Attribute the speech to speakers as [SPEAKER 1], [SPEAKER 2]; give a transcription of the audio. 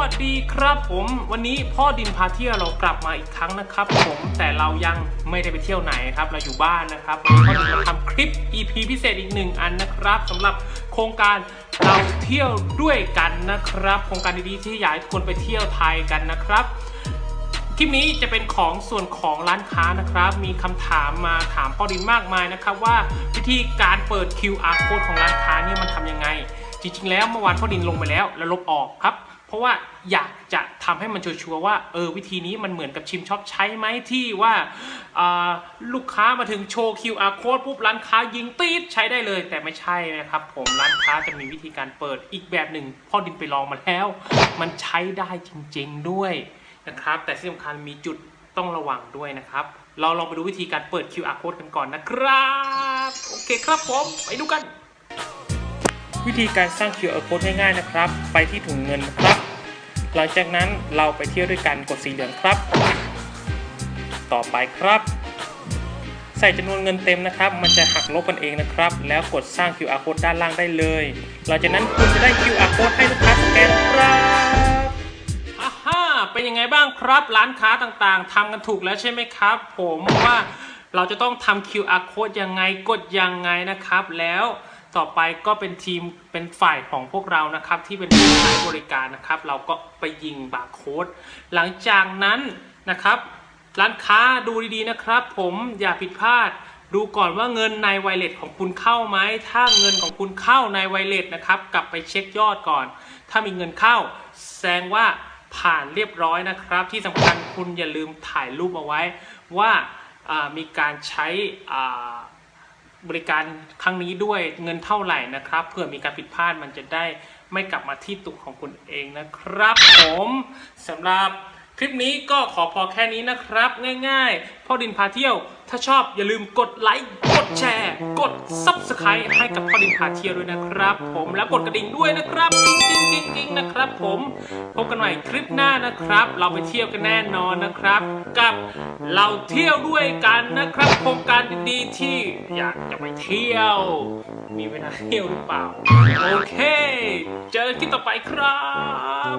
[SPEAKER 1] วัสดีครับผมวันนี้พ่อดินพาเที่ยวเรากลับมาอีกครั้งนะครับผมแต่เรายังไม่ได้ไปเที่ยวไหนครับเราอยู่บ้านนะครับวันนี้พ่อดินมาทำคลิป EP พิเศษอีกหนึ่งอันนะครับสำหรับโครงการเราเที่ยวด้วยกันนะครับ โครงการดีๆที่อยากให้ทุกคนไปเที่ยวไทยกันนะครับคลิปนี้จะเป็นของส่วนของร้านค้านะครับ มีคำถามมาถามพ่อดินมากมายนะครับ ว่าวิธีการเปิด QR code ของร้านค้าเนี่ยมันทำยังไง จริงๆ แล้วเมื่อวานพ่อดินลงไปแล้วแล้วลบออกครับ เพราะว่าอยากจะทำให้มันชัวร์ว่าเออวิธีนี้มันเหมือนกับชิมช็อปใช้ไหมที่ว่าอ่าลูกค้ามาถึงโชว์ QR code ปุ๊บร้านค้ายิงตีดใช้ได้เลย แต่ไม่ใช่นะครับ ผมร้านค้าจะมีวิธีการเปิดอีกแบบหนึ่งพ่อดินไปลองมาแล้ว มันใช้ได้จริงๆด้วยนะครับ แต่ที่สำคัญมีจุดต้องระวังด้วยนะครับ เราลองไปดูวิธีการเปิด QR code กันก่อนนะครับ โอเคครับผม ไปดูกัน วิธีการสร้าง QR code ง่ายๆนะครับ ไปที่ถุงเงินนะครับ หลังจากนั้นเราไปเที่ยวด้วยกันกดสีเหลืองครับ ต่อไปครับ ใส่จำนวนเงินเต็มนะครับ มันจะหักลบกันเองนะครับ แล้วกดสร้าง QR code ด้านล่างได้เลย หลังจากนั้นคุณจะได้ QR code ให้ลูกค้าสแกนครับอ่าฮ่าเป็นยังไงบ้างครับ ร้านค้าต่างๆทำกันถูกแล้วใช่ไหมครับ ผมว่าเราจะต้องทำ QR code ยังไงกดยังไงนะครับแล้ว ต่อไปก็เป็นทีมเป็นฝ่ายของพวกเรานะครับ ที่เป็นผู้ให้บริการนะครับ เราก็ไปยิงบาร์โค้ดหลังจากนั้นนะครับ ร้านค้าดูดีๆนะครับ ผมอย่าผิดพลาดดูก่อนว่าเงินในไวเลสของคุณเข้าไหม ถ้าเงินของคุณเข้าในไวเลสนะครับ กลับไปเช็คยอดก่อน ถ้ามีเงินเข้า แสดงว่าผ่านเรียบร้อยนะครับ ที่สำคัญคุณอย่าลืมถ่ายรูปเอาไว้ว่าอ่ามีการใช้อ่า บริการครั้งนี้ด้วยเงินเท่าไหร่นะครับเผื่อมีการผิดพลาดมันจะได้ไม่กลับมาที่ตุกของคุณเองนะครับ ผมสำหรับ คลิปนี้ก็ขอพอแค่นี้นะครับ ง่ายๆ พ่อดินพาเที่ยว ถ้าชอบอย่าลืมกดไลค์ กดแชร์ กด Subscribe ให้กับพ่อดินพาเที่ยวด้วยนะครับ ผมแล้วกดกระดิ่งด้วยนะครับกิ๊งกิ๊งกิ๊งกิ๊งนะครับผมพบกันใหม่คลิปหน้านะครับ เราไปเที่ยวกันแน่นอนนะครับ กับเราเที่ยวด้วยกันนะครับโครงการดีๆที่อยากจะไปเที่ยว มีเวลาเที่ยวหรือเปล่าโอเค เจอกันคลิปต่อไปครับ